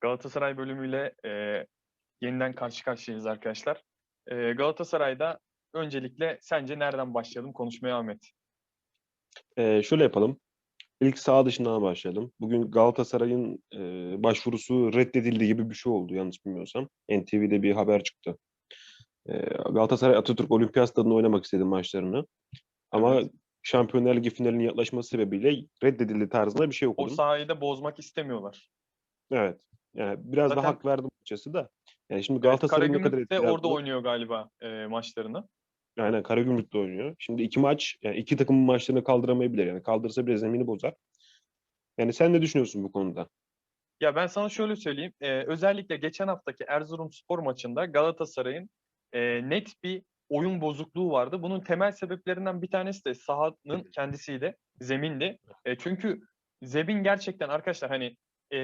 Galatasaray bölümüyle e, yeniden karşı karşıyayız arkadaşlar. E, Galatasaray'da öncelikle sence nereden başlayalım konuşmaya Ahmet? Ee, şöyle yapalım. İlk sağ dışından başlayalım. Bugün Galatasaray'ın e, başvurusu reddedildi gibi bir şey oldu yanlış bilmiyorsam. NTV'de bir haber çıktı. Ee, Galatasaray Atatürk Olimpiyat Stadı'nda oynamak istedi maçlarını. Ama Evet. Şampiyonlar Ligi finalinin yaklaşması sebebiyle reddedildi tarzında bir şey O okudum. sahayı da bozmak istemiyorlar. Evet. Yani biraz Zaten- da hak verdim açıkçası da. Yani şimdi Evet, Galatasaray'ın ne kadar etkili orada oynuyor galiba e, maçlarını. Aynen Karagümrük'te oynuyor. Şimdi iki maç, yani iki takımın maçlarını kaldıramayabilir. Yani kaldırsa bile zemini bozar. Yani sen ne düşünüyorsun bu konuda? Ya ben sana şöyle söyleyeyim. e, özellikle geçen haftaki Erzurumspor maçında Galatasaray'ın e, net bir oyun bozukluğu vardı. Bunun temel sebeplerinden bir tanesi de sahanın kendisiydi, zemindi. E, çünkü zemin gerçekten arkadaşlar hani e,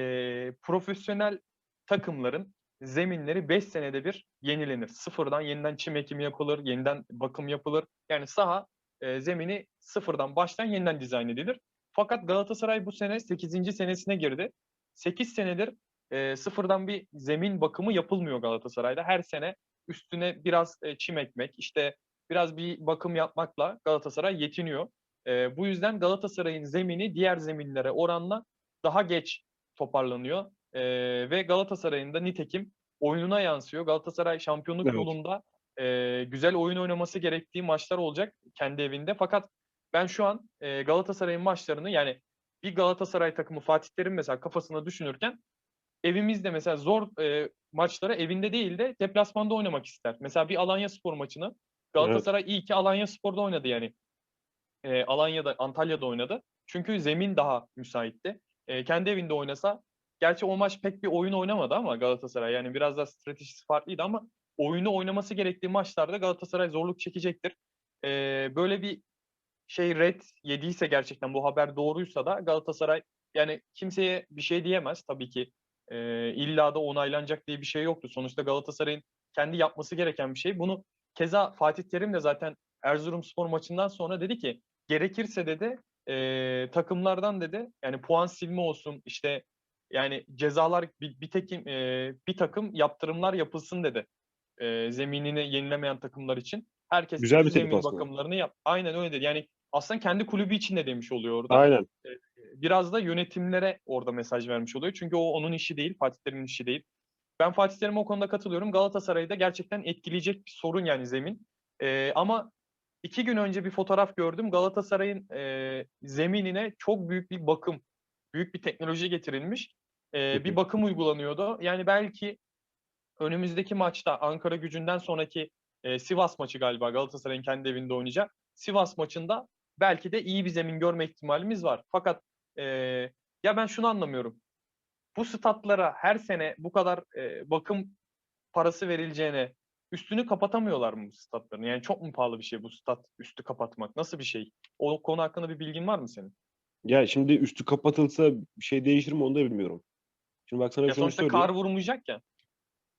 profesyonel takımların zeminleri 5 senede bir yenilenir. Sıfırdan yeniden çim ekimi yapılır, yeniden bakım yapılır. Yani saha e, zemini sıfırdan baştan yeniden dizayn edilir. Fakat Galatasaray bu sene 8. senesine girdi. 8 senedir e, sıfırdan bir zemin bakımı yapılmıyor Galatasaray'da. Her sene üstüne biraz e, çim ekmek, işte biraz bir bakım yapmakla Galatasaray yetiniyor. E, bu yüzden Galatasaray'ın zemini diğer zeminlere oranla daha geç toparlanıyor. E, ve Galatasaray'ın da nitekim oyununa yansıyor. Galatasaray şampiyonluk Evet. yolunda e, güzel oyun oynaması gerektiği maçlar olacak kendi evinde. Fakat ben şu an e, Galatasaray'ın maçlarını yani bir Galatasaray takımı Fatih Terim mesela kafasına düşünürken evimizde mesela zor e, maçları evinde değil de deplasmanda oynamak ister. Mesela bir Alanya Spor maçını Galatasaray iyi ki Alanya Spor'da oynadı yani. E, Alanya'da, Antalya'da oynadı. Çünkü zemin daha müsaitti. E, kendi evinde oynasa gerçi o maç pek bir oyun oynamadı ama Galatasaray yani biraz da stratejisi farklıydı ama oyunu oynaması gerektiği maçlarda Galatasaray zorluk çekecektir. E, böyle bir şey red yediyse gerçekten bu haber doğruysa da Galatasaray yani kimseye bir şey diyemez tabii ki. E, illa da onaylanacak diye bir şey yoktu. Sonuçta Galatasaray'ın kendi yapması gereken bir şey. Bunu keza Fatih Terim de zaten Erzurumspor maçından sonra dedi ki gerekirse dedi e, takımlardan dedi yani puan silme olsun işte yani cezalar bir, bir, tekim, e, bir takım yaptırımlar yapılsın dedi. E, zeminini yenilemeyen takımlar için. Herkes Güzel bir zemin aslında. bakımlarını yap. Aynen öyle dedi. Yani aslında kendi kulübü için de demiş oluyor orada. Aynen. Biraz da yönetimlere orada mesaj vermiş oluyor. Çünkü o onun işi değil, Fatih Terim'in işi değil. Ben Fatih Terim'e o konuda katılıyorum. Galatasaray'da gerçekten etkileyecek bir sorun yani zemin. E, ama iki gün önce bir fotoğraf gördüm. Galatasaray'ın e, zeminine çok büyük bir bakım, büyük bir teknoloji getirilmiş. E, bir bakım uygulanıyordu. Yani belki önümüzdeki maçta Ankara gücünden sonraki e, Sivas maçı galiba Galatasaray'ın kendi evinde oynayacak. Sivas maçında belki de iyi bir zemin görme ihtimalimiz var. Fakat e, ya ben şunu anlamıyorum. Bu statlara her sene bu kadar e, bakım parası verileceğine üstünü kapatamıyorlar mı bu statların? Yani çok mu pahalı bir şey bu stat üstü kapatmak? Nasıl bir şey? O konu hakkında bir bilgin var mı senin? Ya şimdi üstü kapatılsa bir şey değişir mi onu da bilmiyorum. Şimdi bak sana Ya sonuçta söyleyeyim. kar vurmayacak ya.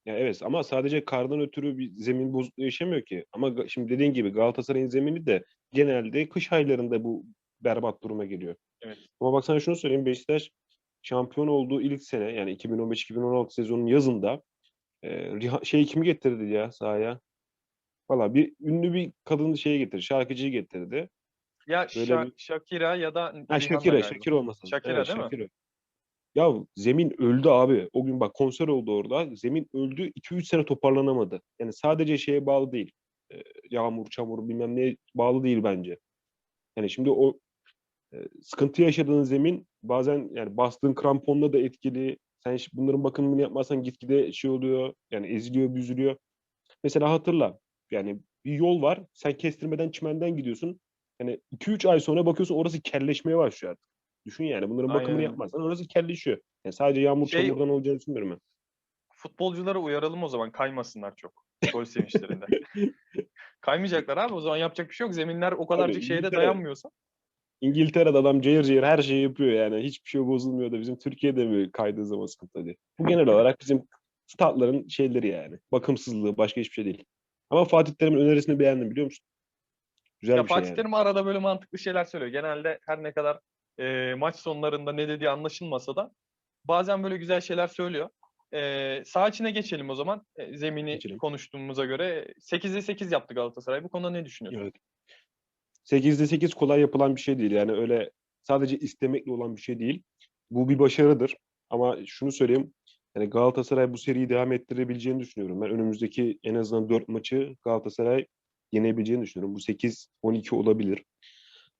Ya evet ama sadece kardan ötürü bir zemin bozukluğu yaşamıyor ki. Ama şimdi dediğin gibi Galatasaray'ın zemini de genelde kış aylarında bu berbat duruma geliyor. Evet. Ama bak sana şunu söyleyeyim. Beşiktaş şampiyon olduğu ilk sene yani 2015-2016 sezonun yazında e, şey kimi getirdi ya sahaya? Valla bir ünlü bir kadın şeyi getirdi. Şarkıcıyı getirdi. Ya Böyle Şa- bir- Shakira ya da Ha Shakira. Shakira olmasın. Shakira değil mi? Shakira. Ya zemin öldü abi. O gün bak konser oldu orada. Zemin öldü. 2-3 sene toparlanamadı. Yani sadece şeye bağlı değil. Ee, yağmur, çamur bilmem neye bağlı değil bence. Yani şimdi o e, sıkıntı yaşadığın zemin bazen yani bastığın kramponla da etkili. Sen bunların bakımını yapmazsan gitgide şey oluyor. Yani eziliyor, büzülüyor. Mesela hatırla. Yani bir yol var. Sen kestirmeden çimenden gidiyorsun. Yani 2-3 ay sonra bakıyorsun orası kelleşmeye başlıyor artık. Düşün yani bunların Aynen bakımını yapmazsan orası kelleşiyor. Yani sadece yağmur Şey- çamurdan olacağını düşünmüyorum ben. Futbolculara uyaralım o zaman kaymasınlar çok. Gol sevinçlerinde. Kaymayacaklar abi o zaman yapacak bir şey yok. Zeminler o kadarcık şeyde İngiltere- dayanmıyorsa. İngiltere'de adam cayır cayır her şeyi yapıyor yani. Hiçbir şey bozulmuyor da bizim Türkiye'de mi kaydığı zaman sıkıntı değil. Bu genel olarak bizim statların şeyleri yani. Bakımsızlığı başka hiçbir şey değil. Ama Fatih Terim'in önerisini beğendim biliyor musun? Güzel Ya bir şey Fatih yani. Terim arada böyle mantıklı şeyler söylüyor. Genelde her ne kadar e, maç sonlarında ne dediği anlaşılmasa da bazen böyle güzel şeyler söylüyor. Ee, sağ içine geçelim o zaman. Ee, zemini Geçelim. konuştuğumuza göre 8'de 8 yaptı Galatasaray. Bu konuda ne düşünüyorsun? Evet. 8'de 8 kolay yapılan bir şey değil. Yani öyle sadece istemekle olan bir şey değil. Bu bir başarıdır. Ama şunu söyleyeyim. Yani Galatasaray bu seriyi devam ettirebileceğini düşünüyorum. Ben önümüzdeki en azından 4 maçı Galatasaray yenebileceğini düşünüyorum. Bu 8-12 olabilir.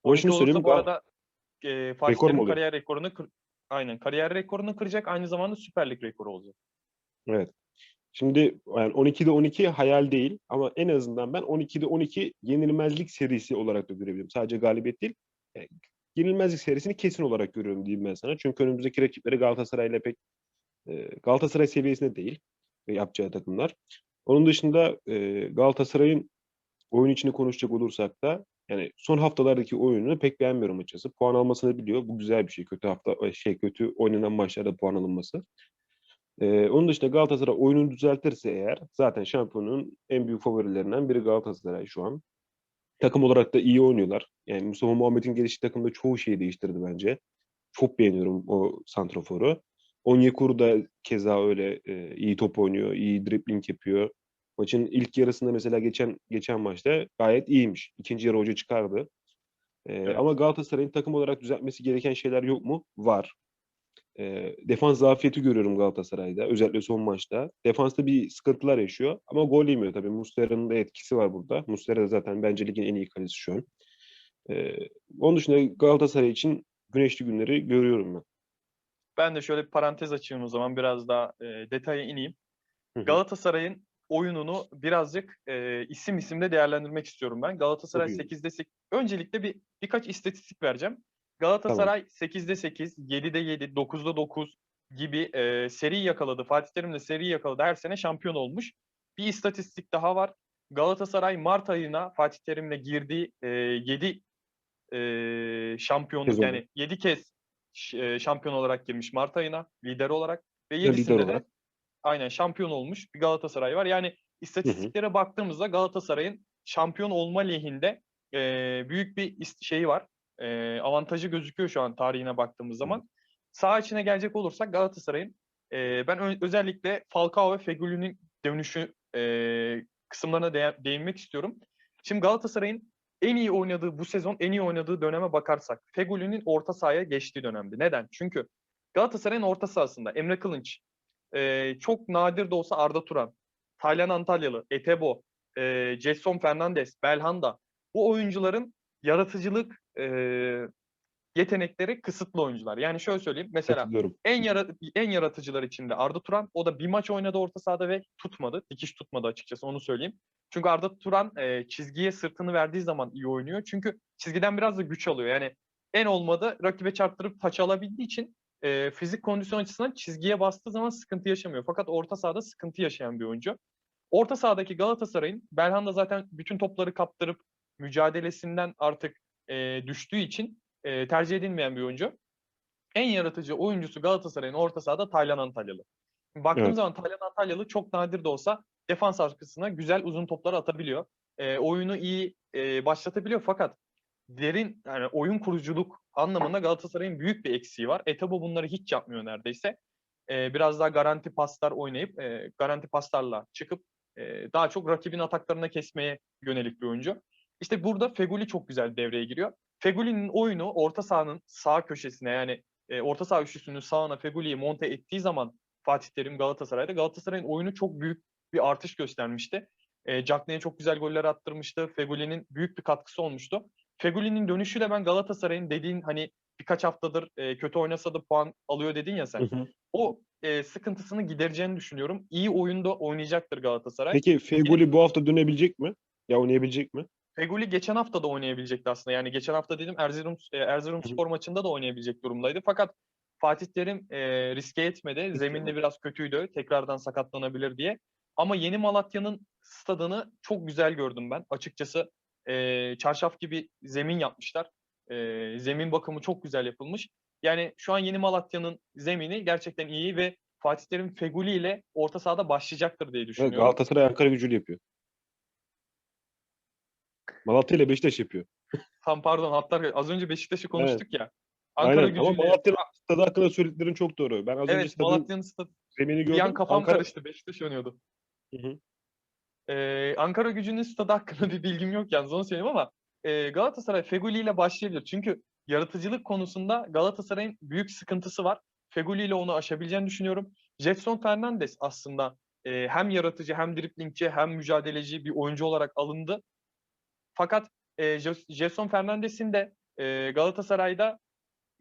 Ama 12 şunu söyleyeyim. bu arada e, Fatih oluyor? kariyer rekorunu kır- aynen kariyer rekorunu kıracak aynı zamanda Süper Lig rekoru olacak. Evet. Şimdi yani 12'de 12 hayal değil ama en azından ben 12'de 12 yenilmezlik serisi olarak da görebilirim. Sadece galibiyet değil. yani yenilmezlik serisini kesin olarak görüyorum diyeyim ben sana. Çünkü önümüzdeki rakipleri Galatasaray'la pek e, Galatasaray seviyesinde değil e, yapacağı takımlar. Onun dışında e, Galatasaray'ın oyun içini konuşacak olursak da yani son haftalardaki oyununu pek beğenmiyorum açıkçası. Puan almasını biliyor. Bu güzel bir şey. Kötü hafta şey kötü oynanan maçlarda puan alınması. Ee, onun dışında Galatasaray oyununu düzeltirse eğer zaten şampiyonun en büyük favorilerinden biri Galatasaray şu an. Takım olarak da iyi oynuyorlar. Yani Mustafa Muhammed'in gelişi takımda çoğu şeyi değiştirdi bence. Çok beğeniyorum o santroforu. Onyekuru da keza öyle e, iyi top oynuyor, iyi dribbling yapıyor. Maçın ilk yarısında mesela geçen geçen maçta gayet iyiymiş. İkinci yarı hoca çıkardı. Ee, Evet. Ama Galatasaray'ın takım olarak düzeltmesi gereken şeyler yok mu? Var. E, defans zafiyeti görüyorum Galatasaray'da. Özellikle son maçta. Defansta bir sıkıntılar yaşıyor. Ama gol yemiyor tabii. Muslera'nın da etkisi var burada. Muslera da zaten bence ligin en iyi kalesi şu an. E, onun dışında Galatasaray için güneşli günleri görüyorum ben. Ben de şöyle bir parantez açayım o zaman biraz daha e, detaya ineyim. Galatasaray'ın oyununu birazcık e, isim isimde değerlendirmek istiyorum ben. Galatasaray iyi. 8'de 8. Öncelikle bir birkaç istatistik vereceğim. Galatasaray 8'de 8, 7'de 7, 9'da 9 gibi e, seri yakaladı. Fatih Terim de seri yakaladı. Her sene şampiyon olmuş. Bir istatistik daha var. Galatasaray Mart ayına Fatih Terim'le girdiği e, 7 e, şampiyonluk Sezonu. yani 7 kez e, şampiyon olarak girmiş Mart ayına lider olarak ve lider yedisinde de olarak. aynen şampiyon olmuş bir Galatasaray var. Yani istatistiklere baktığımızda Galatasaray'ın şampiyon olma lehinde e, büyük bir şeyi var. E, avantajı gözüküyor şu an tarihine baktığımız zaman. Sağ içine gelecek olursak Galatasaray'ın e, ben özellikle Falcao ve Fegüli'nin dönüşü e, kısımlarına değe- değinmek istiyorum. Şimdi Galatasaray'ın en iyi oynadığı bu sezon en iyi oynadığı döneme bakarsak Fegüli'nin orta sahaya geçtiği dönemdi. Neden? Çünkü Galatasaray'ın orta sahasında Emre Kılınç, e, çok nadir de olsa Arda Turan, Taylan Antalyalı, Etebo, e, Jetson Fernandes, Belhanda bu oyuncuların yaratıcılık e, yetenekleri kısıtlı oyuncular. Yani şöyle söyleyeyim. Mesela en yara- en yaratıcılar içinde Arda Turan. O da bir maç oynadı orta sahada ve tutmadı. Dikiş tutmadı açıkçası onu söyleyeyim. Çünkü Arda Turan e, çizgiye sırtını verdiği zaman iyi oynuyor. Çünkü çizgiden biraz da güç alıyor. Yani en olmadı rakibe çarptırıp taç alabildiği için e, fizik kondisyon açısından çizgiye bastığı zaman sıkıntı yaşamıyor. Fakat orta sahada sıkıntı yaşayan bir oyuncu. Orta sahadaki Galatasaray'ın Belhanda zaten bütün topları kaptırıp mücadelesinden artık e, düştüğü için e, tercih edilmeyen bir oyuncu. En yaratıcı oyuncusu Galatasaray'ın orta sahada Taylan Antalyalı. Baktığım Evet. zaman Taylan Antalyalı çok nadir de olsa defans arkasına güzel uzun toplar atabiliyor. E, oyunu iyi e, başlatabiliyor fakat derin yani oyun kuruculuk anlamında Galatasaray'ın büyük bir eksiği var. Etebo bunları hiç yapmıyor neredeyse. E, biraz daha garanti paslar oynayıp e, garanti paslarla çıkıp e, daha çok rakibin ataklarına kesmeye yönelik bir oyuncu. İşte burada Feguli çok güzel devreye giriyor. Feguli'nin oyunu orta sahanın sağ köşesine yani e, orta saha üçlüsünün sağına Feguli'yi monte ettiği zaman Fatih Terim Galatasaray'da Galatasaray'ın oyunu çok büyük bir artış göstermişti. E, Cagney'e çok güzel goller attırmıştı. Feguli'nin büyük bir katkısı olmuştu. Feguli'nin dönüşüyle ben Galatasaray'ın dediğin hani birkaç haftadır e, kötü oynasa da puan alıyor dedin ya sen. Hı hı. O e, sıkıntısını gidereceğini düşünüyorum. İyi oyunda oynayacaktır Galatasaray. Peki Feguli bu hafta dönebilecek mi? Ya oynayabilecek mi? Feguli geçen hafta da oynayabilecekti aslında. Yani geçen hafta dedim Erzurum e, Erzurum. Spor maçında da oynayabilecek durumdaydı. Fakat Fatih Terim e, riske etmedi. Zeminde biraz kötüydü. Tekrardan sakatlanabilir diye. Ama yeni Malatya'nın stadını çok güzel gördüm ben. Açıkçası e, çarşaf gibi zemin yapmışlar. E, zemin bakımı çok güzel yapılmış. Yani şu an yeni Malatya'nın zemini gerçekten iyi ve Fatih Terim Feguli ile orta sahada başlayacaktır diye Evet, düşünüyorum. Galatasaray Ankara gücüyle yapıyor. Malatya ile Beşiktaş yapıyor. Tam pardon hatta az önce Beşiktaş'ı konuştuk ya. Ankara Aynen ama gücüyle Malatya'nın stadı hakkında söylediklerin çok doğru. Ben az önce Evet stadın Malatya'nın stadı. Zemini gördüm. Bir an kafam Ankara... karıştı. Beşiktaş oynuyordu. Hı hı. Ee, Ankara gücünün stadı hakkında bir bilgim yok yalnız onu söyleyeyim ama e, Galatasaray Feguli ile başlayabilir. Çünkü yaratıcılık konusunda Galatasaray'ın büyük sıkıntısı var. Feguli ile onu aşabileceğini düşünüyorum. Jetson Fernandes aslında e, hem yaratıcı hem driplingçi hem mücadeleci bir oyuncu olarak alındı. Fakat e, Jetson Fernandes'in de e, Galatasaray'da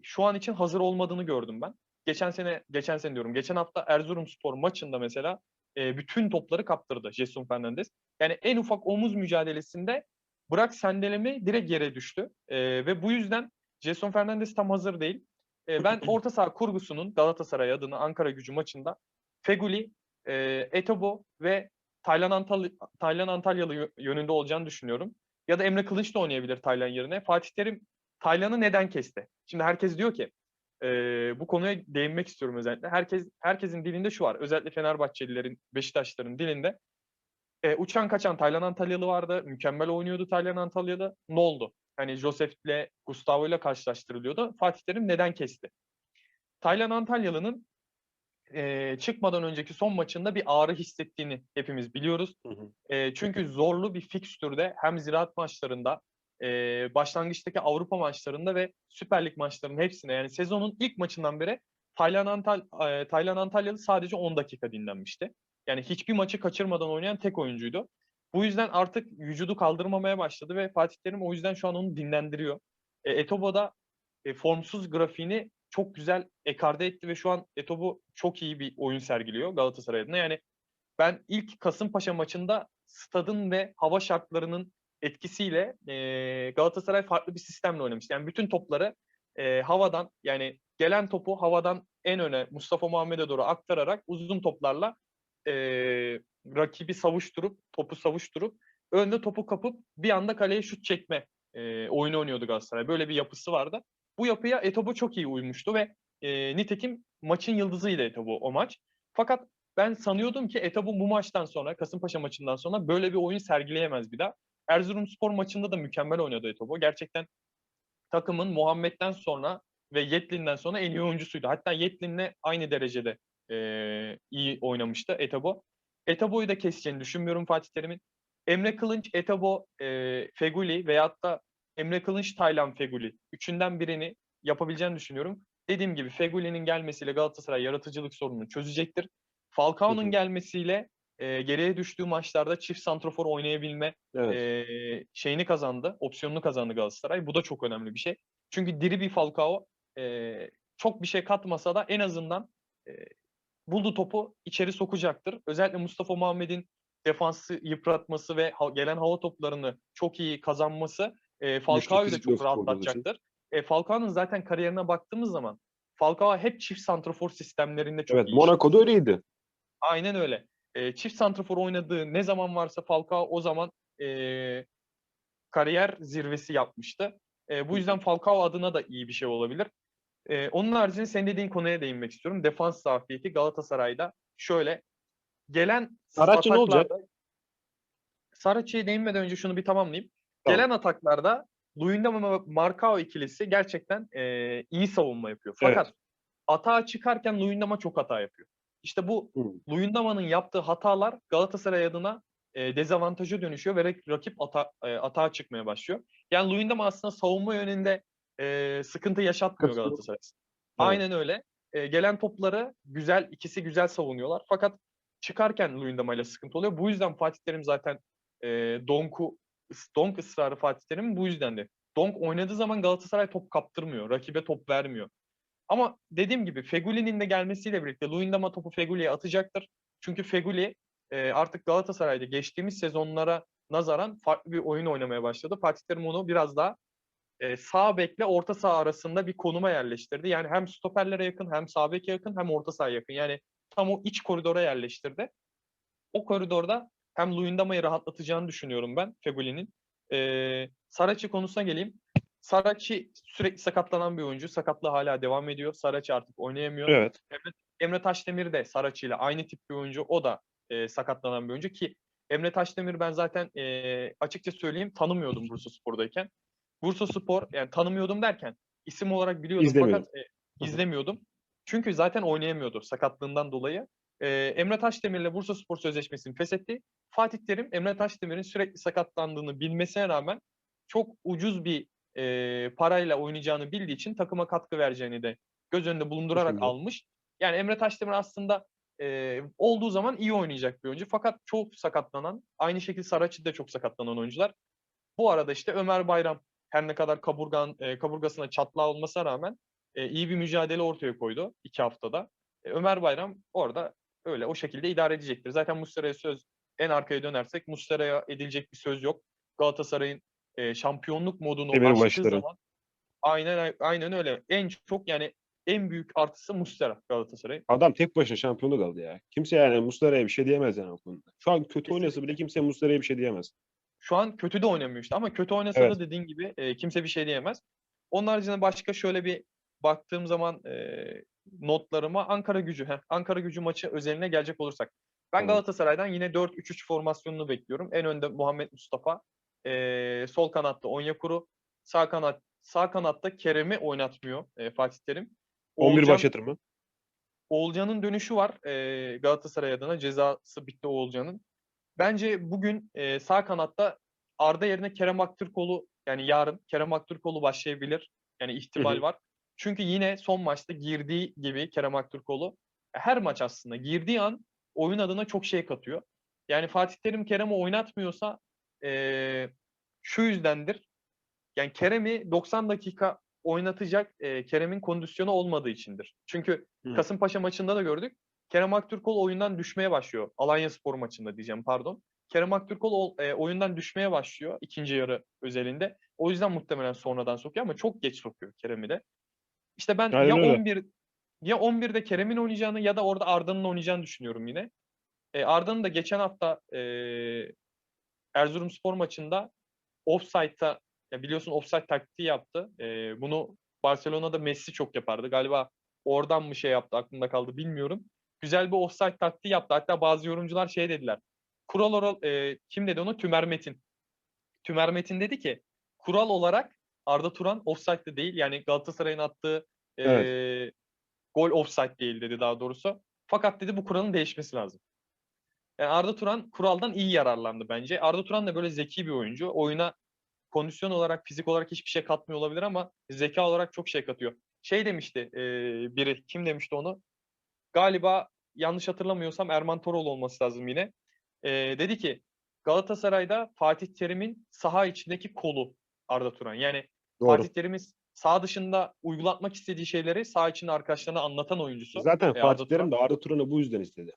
şu an için hazır olmadığını gördüm ben. Geçen sene, geçen sene diyorum, geçen hafta Erzurumspor maçında mesela e, bütün topları kaptırdı Jetson Fernandes. Yani en ufak omuz mücadelesinde bırak sendelemi direkt yere düştü. E, ve bu yüzden Jetson Fernandes tam hazır değil. E, ben orta saha kurgusunun Galatasaray adına Ankara gücü maçında Feguli, e, Etobo ve Taylan, Antal Taylan Antalyalı yö- yönünde olacağını düşünüyorum. Ya da Emre Kılıç da oynayabilir Taylan yerine. Fatih Terim Taylan'ı neden kesti? Şimdi herkes diyor ki e, bu konuya değinmek istiyorum özellikle. Herkes herkesin dilinde şu var. Özellikle Fenerbahçelilerin, Beşiktaşların dilinde. E, uçan kaçan Taylan Antalyalı vardı. Mükemmel oynuyordu Taylan Antalyalı. Ne oldu? Hani Josef'le Gustavo'yla karşılaştırılıyordu. Fatih Terim neden kesti? Taylan Antalyalı'nın e, çıkmadan önceki son maçında bir ağrı hissettiğini hepimiz biliyoruz. Hı hı. E, çünkü zorlu bir fikstürde hem ziraat maçlarında, e, başlangıçtaki Avrupa maçlarında ve Süper Lig maçlarının hepsine yani sezonun ilk maçından beri Taylan, Antal e, Taylan Antalyalı sadece 10 dakika dinlenmişti. Yani hiçbir maçı kaçırmadan oynayan tek oyuncuydu. Bu yüzden artık vücudu kaldırmamaya başladı ve Fatih Terim o yüzden şu an onu dinlendiriyor. E, Etobo da e, formsuz grafiğini çok güzel ekarte etti ve şu an Etobo çok iyi bir oyun sergiliyor Galatasaray adına. Yani ben ilk Kasımpaşa maçında stadın ve hava şartlarının etkisiyle e, Galatasaray farklı bir sistemle oynamıştı. Yani bütün topları e, havadan yani gelen topu havadan en öne Mustafa Muhammed'e doğru aktararak uzun toplarla e, rakibi savuşturup topu savuşturup önde topu kapıp bir anda kaleye şut çekme e, oyunu oynuyordu Galatasaray. Böyle bir yapısı vardı. Bu yapıya Etobo çok iyi uymuştu ve e, nitekim maçın yıldızıydı Etobo o maç. Fakat ben sanıyordum ki Etobo bu maçtan sonra, Kasımpaşa maçından sonra böyle bir oyun sergileyemez bir daha. Erzurumspor maçında da mükemmel oynadı Etobo. Gerçekten takımın Muhammed'den sonra ve Yetlin'den sonra en iyi oyuncusuydu. Hatta Yetlin'le aynı derecede e, iyi oynamıştı Etobo. Etobo'yu da keseceğini düşünmüyorum Fatih Terim'in. Emre Kılınç, Etobo, e, Feguli veyahut da Emre Kılınç, Taylan Feguli. Üçünden birini yapabileceğini düşünüyorum. Dediğim gibi Feguli'nin gelmesiyle Galatasaray yaratıcılık sorununu çözecektir. Falcao'nun gelmesiyle e, geriye düştüğü maçlarda çift santrofor oynayabilme Evet. e, şeyini kazandı, opsiyonunu kazandı Galatasaray. Bu da çok önemli bir şey. Çünkü diri bir Falcao e, çok bir şey katmasa da en azından e, buldu topu içeri sokacaktır. Özellikle Mustafa Muhammed'in defansı yıpratması ve ha- gelen hava toplarını çok iyi kazanması e, Falcao'yu da çok rahatlatacaktır. E, Falcao'nun zaten kariyerine baktığımız zaman Falcao hep çift santrafor sistemlerinde çok Evet. iyi. iş Monaco'da öyleydi. Aynen öyle. E, çift santrafor oynadığı ne zaman varsa Falcao o zaman e, kariyer zirvesi yapmıştı. E, bu yüzden Falcao adına da iyi bir şey olabilir. E, onun haricinde senin dediğin konuya değinmek istiyorum. Defans zafiyeti Galatasaray'da şöyle gelen Saracchi ne olacak? Saracchi'ye değinmeden önce şunu bir tamamlayayım. Tamam. Gelen ataklarda Luyendama ve Marcao ikilisi gerçekten e, iyi savunma yapıyor. Evet. Fakat atağa çıkarken Luyendama çok hata yapıyor. İşte bu Hı. Luyendama'nın yaptığı hatalar Galatasaray adına e, dezavantaja dönüşüyor ve rak- rakip ata, e, atağa çıkmaya başlıyor. Yani Luyendama aslında savunma yönünde e, sıkıntı yaşatmıyor. Galatasaray. Aynen öyle. E, gelen topları güzel, ikisi güzel savunuyorlar. Fakat çıkarken Luyendama ile sıkıntı oluyor. Bu yüzden Fatih Terim zaten e, Donk'u Donk ısrarı Fatih Terim'in bu yüzdendi. Donk oynadığı zaman Galatasaray top kaptırmıyor. Rakibe top vermiyor. Ama dediğim gibi Feguli'nin de gelmesiyle birlikte Luyendama topu Feguli'ye atacaktır. Çünkü Feguli e, artık Galatasaray'da geçtiğimiz sezonlara nazaran farklı bir oyun oynamaya başladı. Fatih Terim onu biraz daha e, sağ bekle orta saha arasında bir konuma yerleştirdi. Yani hem stoperlere yakın hem sağ beke yakın hem orta sahaya yakın. Yani tam o iç koridora yerleştirdi. O koridorda hem Luyendama'yı rahatlatacağını düşünüyorum ben Feguli'nin. E, Saracchi konusuna geleyim. Saracchi sürekli sakatlanan bir oyuncu. Sakatlığı hala devam ediyor. Saracchi artık oynayamıyor. Evet. Emre Taşdemir de Saracchi ile aynı tip bir oyuncu. O da e, sakatlanan bir oyuncu ki Emre Taşdemir ben zaten e, açıkça söyleyeyim tanımıyordum Bursaspor'dayken. Bursaspor yani tanımıyordum derken isim olarak biliyordum fakat e, izlemiyordum. Çünkü zaten oynayamıyordu sakatlığından dolayı. Ee, Emre Taşdemir'le Bursaspor sözleşmesini feshetti. Fatih Terim Emre Taşdemir'in sürekli sakatlandığını bilmesine rağmen çok ucuz bir e, parayla oynayacağını bildiği için takıma katkı vereceğini de göz önünde bulundurarak Kesinlikle. almış. Yani Emre Taşdemir aslında e, olduğu zaman iyi oynayacak bir oyuncu. Fakat çok sakatlanan, aynı şekilde Saraçi de çok sakatlanan oyuncular. Bu arada işte Ömer Bayram her ne kadar kaburgan, e, kaburgasına çatlağı olmasına rağmen e, iyi bir mücadele ortaya koydu iki haftada. E, Ömer Bayram orada öyle o şekilde idare edecektir. Zaten Muslera'ya söz en arkaya dönersek Muslera'ya edilecek bir söz yok. Galatasaray'ın e, şampiyonluk modunu Demir başları. zaman aynen aynen öyle. En çok yani en büyük artısı Muslera Galatasaray'ın. Adam tek başına şampiyonluk aldı ya. Kimse yani Muslera'ya bir şey diyemez yani o konuda. Şu an kötü oynasa Kesinlikle. bile kimse Muslera'ya bir şey diyemez. Şu an kötü de oynamıyor işte ama kötü oynasa Evet. da dediğin gibi e, kimse bir şey diyemez. Onun haricinde başka şöyle bir baktığım zaman e, notlarıma Ankara gücü. Heh, Ankara gücü maçı özeline gelecek olursak. Ben. Galatasaray'dan yine 4-3-3 formasyonunu bekliyorum. En önde Muhammed Mustafa. e, sol kanatta Onyekuru. Sağ kanat sağ kanatta Kerem'i oynatmıyor e, Fatih Terim. 11 Oğulcan- başlatır mı? Oğulcan'ın dönüşü var e, Galatasaray adına. Cezası bitti Oğulcan'ın. Bence bugün e, sağ kanatta Arda yerine Kerem Aktürkoğlu yani yarın Kerem Aktürkoğlu başlayabilir. Yani ihtimal var. Çünkü yine son maçta girdiği gibi Kerem Aktürkoğlu her maç aslında girdiği an oyun adına çok şey katıyor. Yani Fatih Terim Kerem'i oynatmıyorsa e, şu yüzdendir. Yani Kerem'i 90 dakika oynatacak e, Kerem'in kondisyonu olmadığı içindir. Çünkü Hı. Kasımpaşa maçında da gördük. Kerem Aktürkoğlu oyundan düşmeye başlıyor. Alanya Spor maçında diyeceğim pardon. Kerem Aktürkoğlu e, oyundan düşmeye başlıyor ikinci yarı özelinde. O yüzden muhtemelen sonradan sokuyor ama çok geç sokuyor Kerem'i de. İşte ben Aynen ya öyle. 11 ya 11'de Kerem'in oynayacağını ya da orada Arda'nın oynayacağını düşünüyorum yine. E, Arda'nın da geçen hafta e, Erzurumspor maçında offside'a ya biliyorsun offside taktiği yaptı. E, bunu Barcelona'da Messi çok yapardı. Galiba oradan mı şey yaptı aklımda kaldı bilmiyorum. Güzel bir offside taktiği yaptı. Hatta bazı yorumcular şey dediler. Kural olarak e, kim dedi onu? Tümer Metin. Tümer Metin dedi ki kural olarak Arda Turan offside'de değil. Yani Galatasaray'ın attığı e, gol offside değil dedi daha doğrusu. Fakat dedi bu kuralın değişmesi lazım. Yani Arda Turan kuraldan iyi yararlandı bence. Arda Turan da böyle zeki bir oyuncu. Oyuna kondisyon olarak, fizik olarak hiçbir şey katmıyor olabilir ama zeka olarak çok şey katıyor. Şey demişti e, biri, kim demişti onu? Galiba yanlış hatırlamıyorsam Erman Toroğlu olması lazım yine. E, dedi ki Galatasaray'da Fatih Terim'in saha içindeki kolu Arda Turan. Yani Doğru. Fatih Terim'in sağ dışında uygulatmak istediği şeyleri sağ içinde arkadaşlarına anlatan oyuncusu. Zaten e, Fatih. Terim de Arda Turan'ı bu yüzden istedi.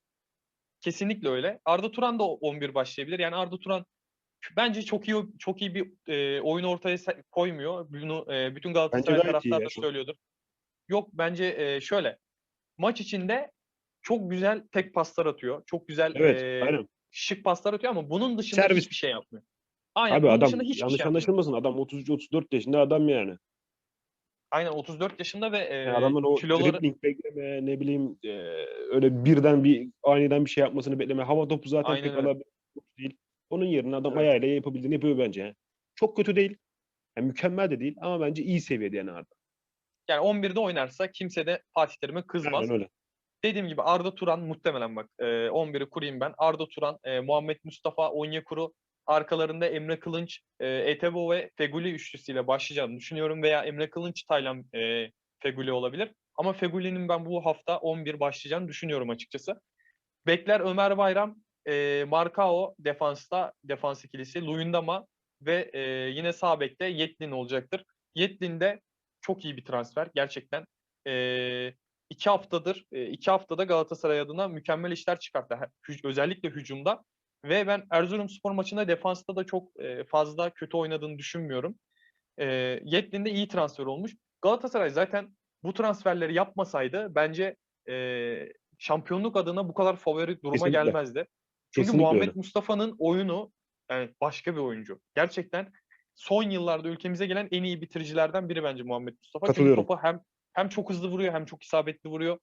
Kesinlikle öyle. Arda Turan da 11 başlayabilir. Yani Arda Turan bence çok iyi çok iyi bir e, oyun ortaya koymuyor. Bunu e, bütün Galatasaray ya da söylüyordur. Yok bence e, şöyle. Maç içinde çok güzel tek paslar atıyor. Çok güzel Evet, e, aynen. şık paslar atıyor ama bunun dışında Servis. hiçbir şey yapmıyor. Aynen. Abi bunun adam yanlış şey anlaşılmasın. Adam 33-34 yaşında adam yani. Aynen 34 yaşında ve e, Yani adamın o kiloları dribbling bekleme ne bileyim e, öyle birden bir aniden bir şey yapmasını bekleme. Hava topu zaten Aynen pek öyle. değil. Onun yerine adam Evet. ayağıyla yapabildiğini yapıyor bence. yani. Çok kötü değil. Yani mükemmel de değil ama bence iyi seviyede yani Arda. yani 11'de oynarsa kimse de Fatih Terim'e kızmaz. Aynen öyle. Dediğim gibi Arda Turan muhtemelen bak e, 11'i kurayım ben. Arda Turan, e, Muhammed Mustafa, Onyekuru, arkalarında Emre Kılınç, e, Etebo ve Feguli üçlüsüyle başlayacağını düşünüyorum veya Emre Kılınç, Taylan e, Feguli olabilir. Ama Feguli'nin ben bu hafta 11 başlayacağını düşünüyorum açıkçası. Bekler Ömer Bayram, e, Markao defansta, defans ikilisi, Luyendama ve e, yine sağ bekte Yetlin olacaktır. Yetlin de çok iyi bir transfer gerçekten. E, iki haftadır, e, iki haftada Galatasaray adına mükemmel işler çıkarttı. Özellikle hücumda. Ve ben Erzurumspor maçında defansta da çok e, fazla kötü oynadığını düşünmüyorum. E, Yetlin de iyi transfer olmuş. Galatasaray zaten bu transferleri yapmasaydı bence e, şampiyonluk adına bu kadar favori duruma Kesinlikle. gelmezdi. Çünkü Kesinlikle Muhammed öyle. Mustafa'nın oyunu yani başka bir oyuncu. Gerçekten son yıllarda ülkemize gelen en iyi bitiricilerden biri bence Muhammed Mustafa. Çünkü topu hem hem çok hızlı vuruyor hem çok isabetli vuruyor.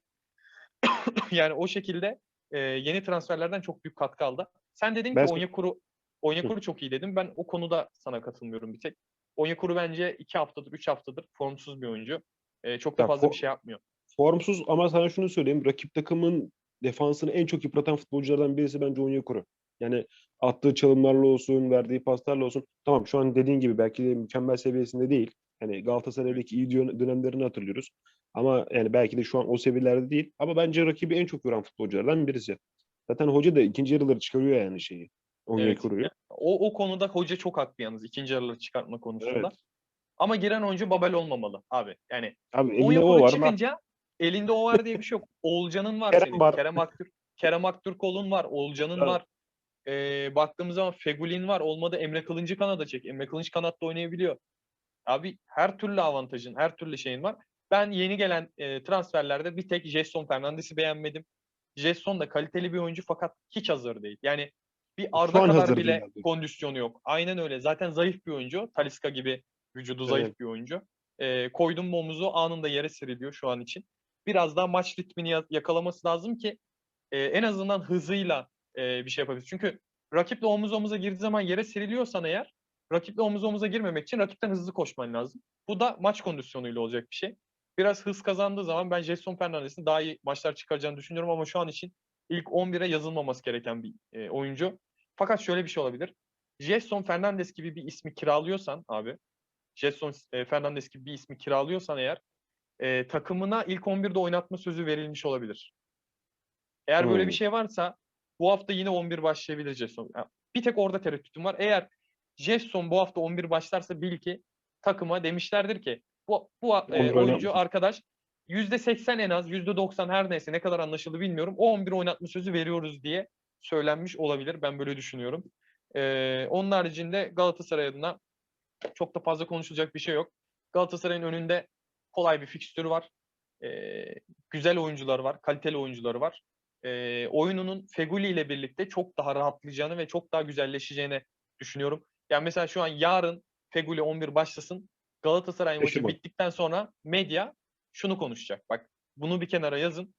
yani o şekilde e, yeni transferlerden çok büyük katkı aldı. Sen dedin Ben- ki Onyekuru Onyekuru çok iyi dedim. Ben o konuda sana katılmıyorum bir tek. Onyekuru bence iki haftadır, üç haftadır formsuz bir oyuncu. E, çok da Ya fazla fo- bir şey yapmıyor. Formsuz ama sana şunu söyleyeyim. Rakip takımın defansını en çok yıpratan futbolculardan birisi bence Onyekuru. Yani attığı çalımlarla olsun, verdiği paslarla olsun. Tamam şu an dediğin gibi belki de mükemmel seviyesinde değil. Hani Galatasaray'daki iyi dön- dönemlerini hatırlıyoruz. Ama yani belki de şu an o seviyelerde değil. Ama bence rakibi en çok yoran futbolculardan birisi. Zaten hoca da ikinci yarıları çıkarıyor yani şeyi. Onyekuru'yu. O, o konuda hoca çok haklı yalnız ikinci yarıları çıkartma konusunda. Evet. Ama giren oyuncu Babel olmamalı abi. Yani Abi o var. çıkınca elinde o var diye bir şey yok. Oğulcan'ın var Kerem senin. var. Kerem Aktürk, Kerem Aktürkoğlu'nun var. Oğulcan'ın Evet. var. Ee, baktığımız zaman Fegülin var. Olmadı Emre Kılıncı kanada çek. Emre Kılıç kanatta oynayabiliyor. Abi her türlü avantajın, her türlü şeyin var. Ben yeni gelen e, transferlerde bir tek Jason Fernandes'i beğenmedim. Jason da kaliteli bir oyuncu fakat hiç hazır değil. Yani bir Arda kadar bile abi. kondisyonu yok. Aynen öyle. Zaten zayıf bir oyuncu. Taliska gibi vücudu zayıf Evet. bir oyuncu. E, koydum mu omuzu anında yere seriliyor şu an için. Biraz daha maç ritmini ya- yakalaması lazım ki e, en azından hızıyla e, bir şey yapabilir. Çünkü rakiple omuz omuza girdiği zaman yere seriliyorsan eğer rakiple omuz omuza girmemek için rakipten hızlı koşman lazım. Bu da maç kondisyonuyla olacak bir şey. Biraz hız kazandığı zaman ben Jason Fernandes'in daha iyi maçlar çıkaracağını düşünüyorum ama şu an için ilk 11'e yazılmaması gereken bir e, oyuncu. Fakat şöyle bir şey olabilir. Jason Fernandes gibi bir ismi kiralıyorsan abi, Jason e, Fernandes gibi bir ismi kiralıyorsan eğer e, takımına ilk 11'de oynatma sözü verilmiş olabilir. Eğer böyle bir Hmm. şey varsa bu hafta yine 11 başlayabilir Jason. Ya, Bir tek orada tereddütüm var. Eğer Jason bu hafta 11 başlarsa bil ki takıma demişlerdir ki bu, bu e, 11 oyuncu arkadaş %80 en az %90 her neyse ne kadar anlaşıldı bilmiyorum. O 11 oynatma sözü veriyoruz diye söylenmiş olabilir. Ben böyle düşünüyorum. Ee, onun haricinde Galatasaray adına çok da fazla konuşulacak bir şey yok. Galatasaray'ın önünde kolay bir fikstürü var. Ee, güzel oyuncular var, kaliteli oyuncuları var. Ee, oyununun Feguli ile birlikte çok daha rahatlayacağını ve çok daha güzelleşeceğini düşünüyorum. Yani mesela şu an yarın Feguli 11 başlasın. Galatasaray maçı bittikten sonra medya şunu konuşacak. Bak bunu bir kenara yazın.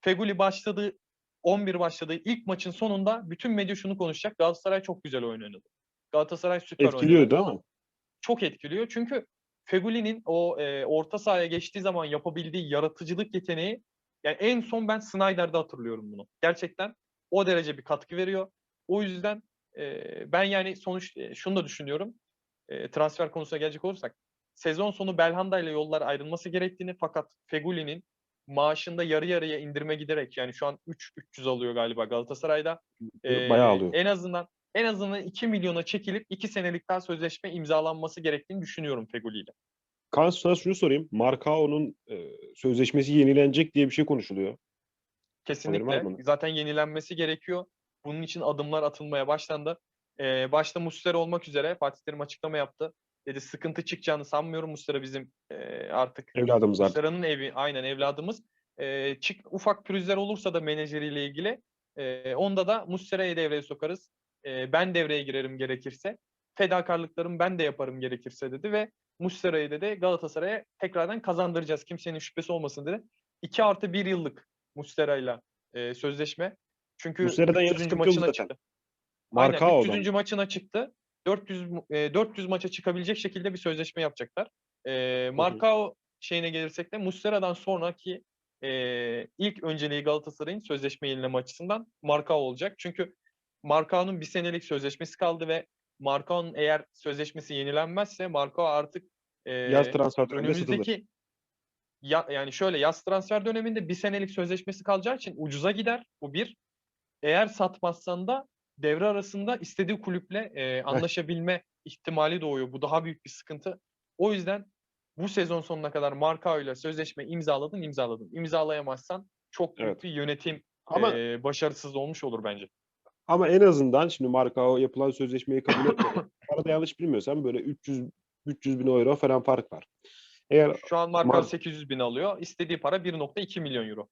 Feguli başladığı 11 başladığı ilk maçın sonunda bütün medya şunu konuşacak. Galatasaray çok güzel oynadı. Galatasaray süper oynadı Etkiliyor değil mi? çok etkiliyor. Çünkü Feguli'nin o e, orta sahaya geçtiği zaman yapabildiği yaratıcılık yeteneği yani en son ben Snyder'de hatırlıyorum bunu. Gerçekten o derece bir katkı veriyor. O yüzden e, ben yani sonuç şunu da düşünüyorum. E, transfer konusuna gelecek olursak sezon sonu Belhanda ile yollar ayrılması gerektiğini fakat Feguli'nin maaşında yarı yarıya indirme giderek yani şu an 3 300 alıyor galiba Galatasaray'da. E, Bayağı alıyor. En azından en azından 2 milyona çekilip 2 senelik daha sözleşme imzalanması gerektiğini düşünüyorum Feguli ile. Kaan sana şunu sorayım. Markao'nun e, sözleşmesi yenilenecek diye bir şey konuşuluyor. Kesinlikle. Zaten yenilenmesi gerekiyor. Bunun için adımlar atılmaya başlandı. Ee, başta Muslera olmak üzere Fatih Terim açıklama yaptı. Dedi sıkıntı çıkacağını sanmıyorum. Muslera bizim e, artık Evladımız artık. Muslera'nın evi aynen evladımız. Ee, çık, ufak pürüzler olursa da menajeriyle ilgili e, onda da Muslera'yı devreye sokarız. E, ben devreye girerim gerekirse. Fedakarlıklarımı ben de yaparım gerekirse dedi ve Muslera'yı dedi Galatasaray'a tekrardan kazandıracağız. Kimsenin şüphesi olmasın dedi. 2 artı 1 yıllık Muslera'yla e, sözleşme. Çünkü Muslera'dan yana 300. sıkıntı yok maçına zaten. çıktı. Aynen Markao'dan. 300. maçına çıktı. 400 mu- e, 400 maça çıkabilecek şekilde bir sözleşme yapacaklar. E, Markao şeyine gelirsek de Muslera'dan sonraki e, ilk önceliği Galatasaray'ın sözleşme yenileme açısından Markao olacak. Çünkü Markao'nun bir senelik sözleşmesi kaldı ve Markao'nun eğer sözleşmesi yenilenmezse Markao artık e, Yaz transfer önümüzdeki ya, yani şöyle yaz transfer döneminde bir senelik sözleşmesi kalacağı için ucuza gider. Bu bir. Eğer satmazsan da devre arasında istediği kulüple e, anlaşabilme ihtimali doğuyor. Bu daha büyük bir sıkıntı. O yüzden bu sezon sonuna kadar Markao ile sözleşme imzaladın, imzaladın. İmzalayamazsan çok büyük Evet. bir yönetim Ama e, başarısız olmuş olur bence. ama en azından şimdi Markao yapılan sözleşmeyi kabul etmedi. Arada yanlış bilmiyorsam böyle 300 300 bin euro falan fark var. Eğer Şu an Markao Mar- 800 bin alıyor. İstediği para 1.2 milyon euro.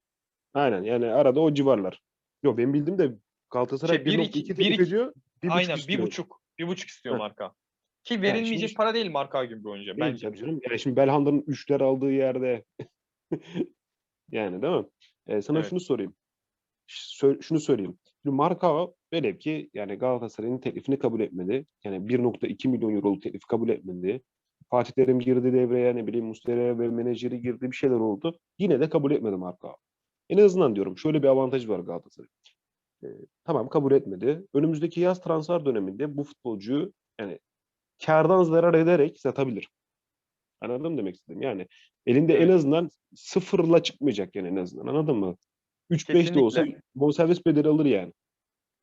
aynen yani arada o civarlar. Yok benim bildiğim de Galatasaray Şey, bir 1.2 iki- teklif ediyor. 1.5 Aynen istiyor. bir buçuk. Bir buçuk istiyor Heh. marka. Ki verilmeyecek şimdi- para değil marka gibi bir oyuncu. Bence. tabii canım. Yani şimdi Belhanda'nın üçler aldığı yerde yani değil mi? Ee, sana Evet. şunu sorayım. Sö- şunu söyleyeyim. Şimdi Markao velev ki yani Galatasaray'ın teklifini kabul etmedi. Yani 1.2 milyon euroluk teklifi kabul etmedi. Fatih Terim girdi devreye ne bileyim Muslera ve menajeri girdi bir şeyler oldu. Yine de kabul etmedi Markao. En azından diyorum şöyle bir avantajı var Galatasaray'ın. Ee, tamam kabul etmedi. Önümüzdeki yaz transfer döneminde bu futbolcuyu yani kârdan zarar ederek satabilir. Anladın mı demek istedim? Yani elinde en Evet. azından sıfırla çıkmayacak yani en azından. Anladın mı? 3-5 de olsa bonservis bedeli alır yani.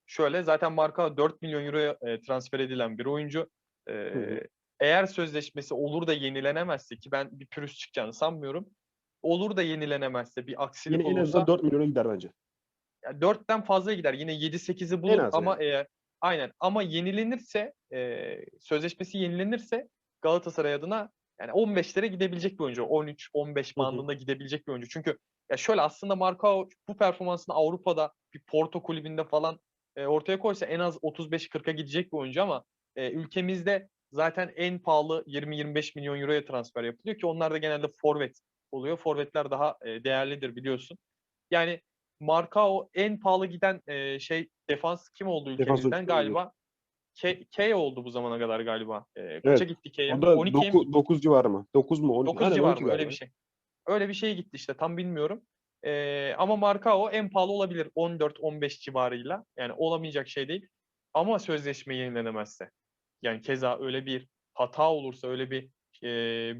Şöyle zaten marka 4 milyon euroya e, transfer edilen bir oyuncu. E, hı. eğer sözleşmesi olur da yenilenemezse ki ben bir pürüz çıkacağını sanmıyorum. Olur da yenilenemezse bir aksilik Yine en olursa azından 4 milyona gider bence. yani 4'ten fazla gider. Yine 7-8'i bulur az ama eğer aynen ama yenilenirse e, sözleşmesi yenilenirse Galatasaray adına yani 15'lere gidebilecek bir oyuncu. 13-15 Hı hı. bandında gidebilecek bir oyuncu. Çünkü ya şöyle aslında Marcao bu performansını Avrupa'da bir Porto kulübünde falan e, ortaya koysa en az 35-40'a gidecek bir oyuncu ama e, ülkemizde zaten en pahalı 20-25 milyon euroya transfer yapılıyor ki onlar da genelde forvet oluyor. Forvetler daha e, değerlidir biliyorsun. Yani Marcao en pahalı giden e, şey defans kim oldu ülkemizden galiba? K, K oldu bu zamana kadar galiba. E, kaça Evet. gitti K'ye? O da 12'ye mi 9, 9 civarı mı? 9 mu? 12, 9 Aynen, civarı 12 mı? Öyle bir şey. Öyle bir şey gitti işte tam bilmiyorum. Ee, ama Marcao en pahalı olabilir 14-15 civarıyla. Yani olamayacak şey değil. Ama sözleşme yenilenemezse. Yani keza öyle bir hata olursa, öyle bir e,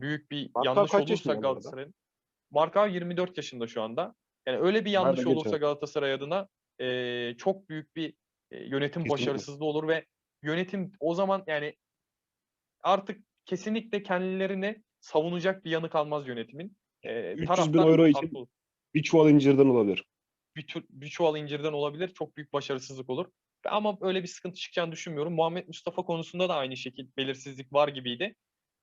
büyük bir Marcao yanlış kaç olursa? Galatasaray'ın. Marcao 24 yaşında şu anda. Yani öyle bir yanlış Nerede olursa geçer? Galatasaray adına e, çok büyük bir e, yönetim Kesinlikle. başarısızlığı olur ve yönetim o zaman yani artık kesinlikle kendilerini savunacak bir yanı kalmaz yönetimin. Ee, 300 bin euro için olur. bir çuval incirden olabilir. bir, tür- bir çuval incirden olabilir. Çok büyük başarısızlık olur. Ama öyle bir sıkıntı çıkacağını düşünmüyorum. Muhammed Mustafa konusunda da aynı şekilde belirsizlik var gibiydi.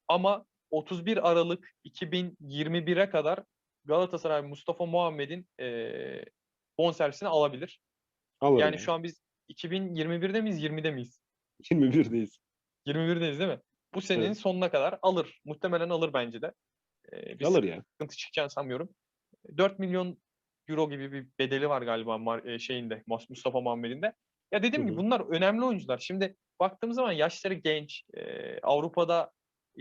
Ama 31 Aralık 2021'e kadar Galatasaray Mustafa Muhammed'in eee bonservisini alabilir. Alır Yani şu an biz 2021'de miyiz, 20'de miyiz? 21'deyiz. 21'deyiz değil mi? Bu senenin Evet. sonuna kadar alır. Muhtemelen alır bence de. Bir Alır ya. sıkıntı çıkacağını sanmıyorum. 4 milyon euro gibi bir bedeli var galiba e, şeyinde Mustafa Muhammed'in de. Ya dediğim gibi bunlar önemli oyuncular. Şimdi baktığımız zaman yaşları genç, e, Avrupa'da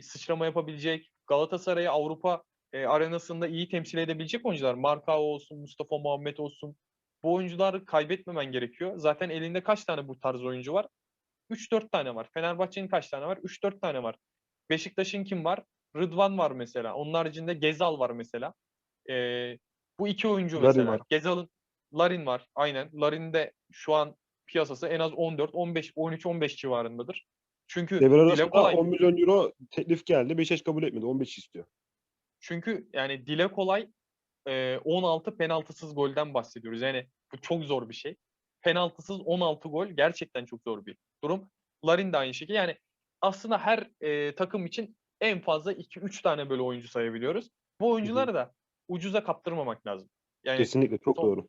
sıçrama yapabilecek, Galatasaray'ı Avrupa e, arenasında iyi temsil edebilecek oyuncular. Marcao olsun, Mustafa Muhammed olsun. Bu oyuncuları kaybetmemen gerekiyor. Zaten elinde kaç tane bu tarz oyuncu var? 3-4 tane var. Fenerbahçe'nin kaç tane var? 3-4 tane var. Beşiktaş'ın kim var? Rıdvan var mesela. Onun haricinde Gezal var mesela. Ee, bu iki oyuncu Larin mesela. var. Gezal'ın Larin var. Aynen. Larin de şu an piyasası en az 14, 15, 13, 15 civarındadır. Çünkü Devre dile kolay. 10 milyon euro teklif geldi. Beşiktaş kabul etmedi. 15 istiyor. Çünkü yani dile kolay e, 16 penaltısız golden bahsediyoruz. Yani bu çok zor bir şey. Penaltısız 16 gol gerçekten çok zor bir durum. Larin de aynı şekilde. Yani aslında her e, takım için en fazla 2-3 tane böyle oyuncu sayabiliyoruz. Bu oyuncuları da ucuza kaptırmamak lazım. Yani Kesinlikle çok Son- doğru.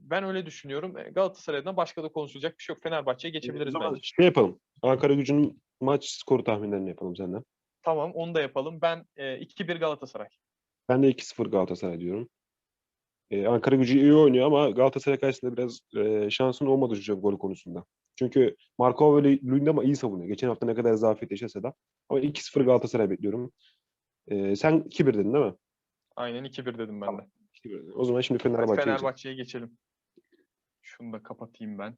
Ben öyle düşünüyorum. E, Galatasaray'dan başka da konuşulacak bir şey yok. Fenerbahçe'ye O geçebiliriz zaman bence. şey yapalım. Ankara gücünün maç skoru tahminlerini yapalım senden. Tamam onu da yapalım. Ben e, 2-1 Galatasaray. Ben de 2-0 Galatasaray diyorum. Ee, Ankara gücü iyi oynuyor ama Galatasaray karşısında biraz e, şansın olmadı şu gol konusunda. Çünkü Markov ve Luyendama iyi savunuyor. Geçen hafta ne kadar zafiyet yaşasa da. Ama 2-0 Galatasaray bekliyorum. Ee, sen 2-1 dedin değil mi? Aynen 2-1 dedim ben de. 2-1 dedin. O zaman şimdi Fenerbahçe'ye geçelim. Fenerbahçe'ye geçelim. Şunu da kapatayım ben.